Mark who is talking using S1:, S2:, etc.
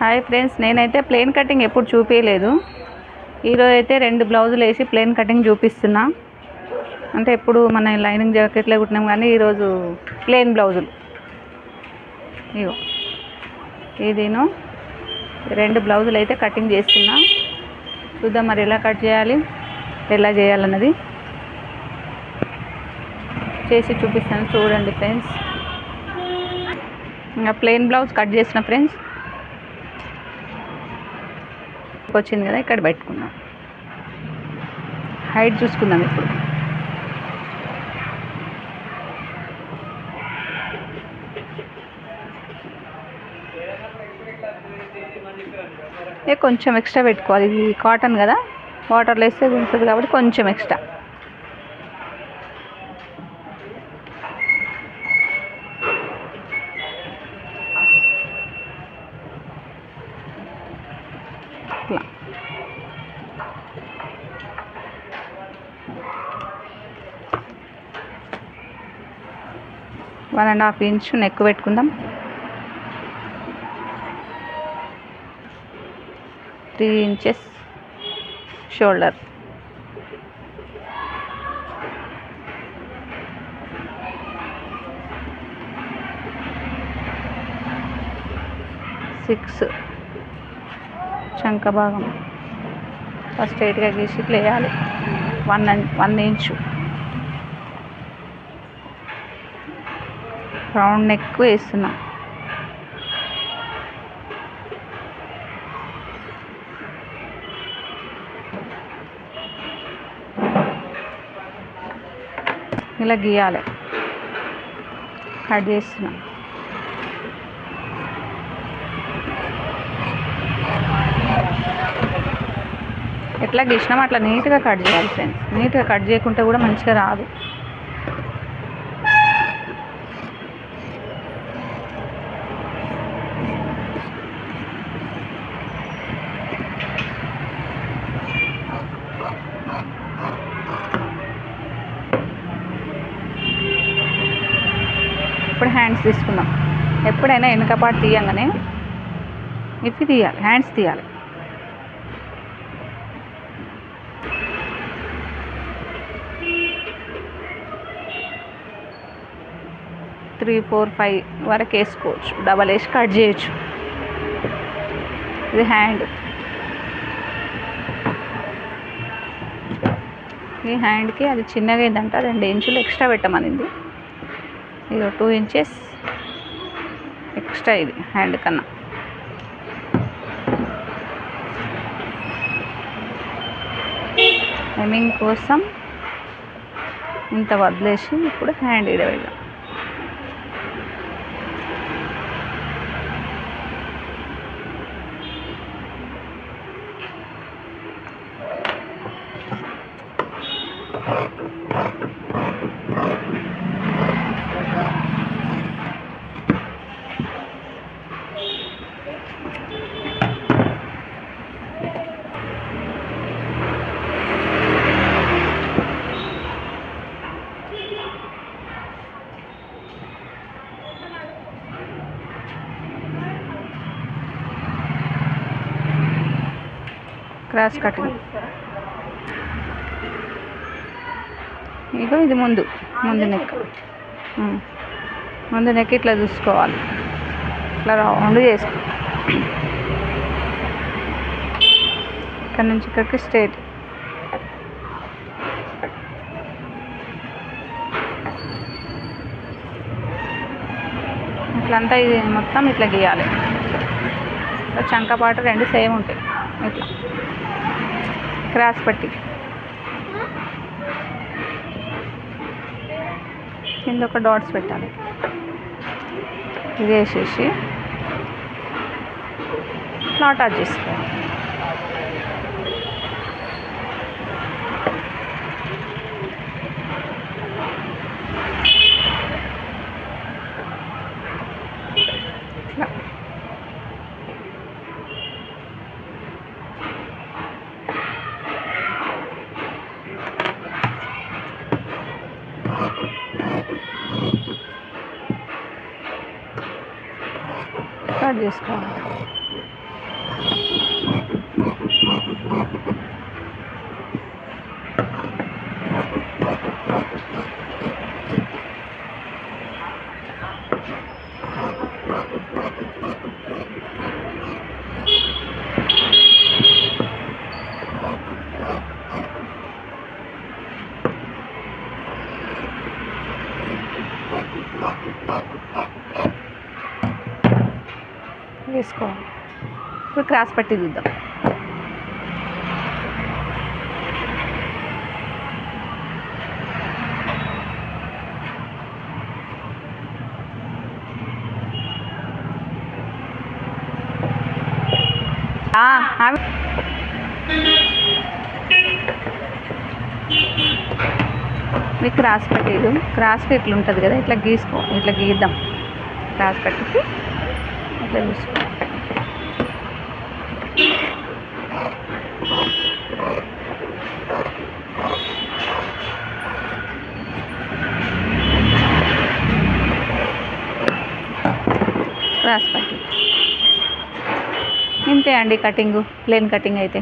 S1: Hi friends నేనైతే plain cutting ఎప్పుడు చూపించలేదు ఈరోజు అయితే రెండు బ్లౌజులు వేసి ప్లెయిన్ కటింగ్ చూపిస్తున్నా. అంటే ఎప్పుడు మన లైనింగ్ జాకెట్లే కుట్టినాం కానీ ఈరోజు ప్లేన్ బ్లౌజులు. ఇగో ఇదిను రెండు బ్లౌజులు అయితే కటింగ్ చేస్తున్నా. చూద్దాం మరి ఎలా కట్ చేయాలి ఎలా చేయాలన్నది. చేసి చూపిస్తాను చూడండి ఫ్రెండ్స్. ఇంకా ప్లెయిన్ బ్లౌజ్ కట్ చేసిన ఫ్రెండ్స్. వచ్చింది కదా ఇక్కడ పెట్టుకుందాం హైట్ చూసుకుందాం ఇప్పుడు. ఏ కొంచెం ఎక్స్ట్రా పెట్టుకోవాలి. ఇది కాటన్ కదా వాటర్లో వేస్తే ఉంటుంది కాబట్టి కొంచెం ఎక్స్ట్రా అట్లా one and half inch neck పెట్టుకుందాం. Three inches shoulder. సిక్స్ చంక భాగం ఫస్ట్ స్ట్రైట్గా గీసి ఇట్లా వేయాలి one one inch round neck వేస్తున్నాం. ఇలా గీయాలి. కట్ చేస్తున్నాం. ఎట్లా గీసినాం అట్లా నీట్గా కట్ చేయాలి ఫ్రెండ్స్ నీట్గా కట్ చేయకుంటే కూడా మంచిగా రాదు. ఇప్పుడు హ్యాండ్స్ తీసుకుందాం. ఎప్పుడైనా వెనకపాటు తీయంగానే ఇప్పి తీయాలి హ్యాండ్స్ తీయాలి. త్రీ ఫోర్ ఫైవ్ వరకు వేసుకోవచ్చు. డబల్ వేసి కట్ చేయొచ్చు. ఇది హ్యాండ్ ఈ హ్యాండ్కి అది చిన్నగా ఏంటంట రెండు ఇంచులు ఎక్స్ట్రా పెట్టమనింది. ఇది టూ ఇంచెస్ ఎక్స్ట్రా ఇది హ్యాండ్ కన్నా. హెమింగ్ కోసం ఇంత వదిలేసి ఇప్పుడు హ్యాండ్ ఇడవేద్దాం. క్రాస్ కటింగ్ ఇగో ఇది ముందు ముందు నెక్. ముందు నెక్ ఇట్లా చూసుకోవాలి. ఇట్లా రౌండ్ చేసుకో. ఇక్కడ నుంచి ఇక్కడికి స్ట్రేట్. ఇట్లంతా ఇది మొత్తం ఇట్లా గీయాలి. చంకపాటు రెండు సేమ్ ఉంటాయి. ఇట్లా. క్రాస్ పట్టి. కింద ఒక డాట్స్ పెట్టాలి. ఇది వేసేసి నాట్ అటాచ్ చేసుకోవాలి. కట్ చేసుకోవాలి. వేసుకోవాలి ఇప్పుడు క్రాస్ పట్టి చూద్దాం. ఆ, మీకు క్రాస్ పట్టీలు క్రాస్కి ఇట్లా ఉంటుంది కదా ఇట్లా గీసుకో ఇట్లా గీద్దాం. క్రాస్ పట్టికి ఇట్లా చూసుకో క్రాస్ పట్టి. ఇంతే అండి కటింగు ప్లేన్ కటింగ్ అయితే.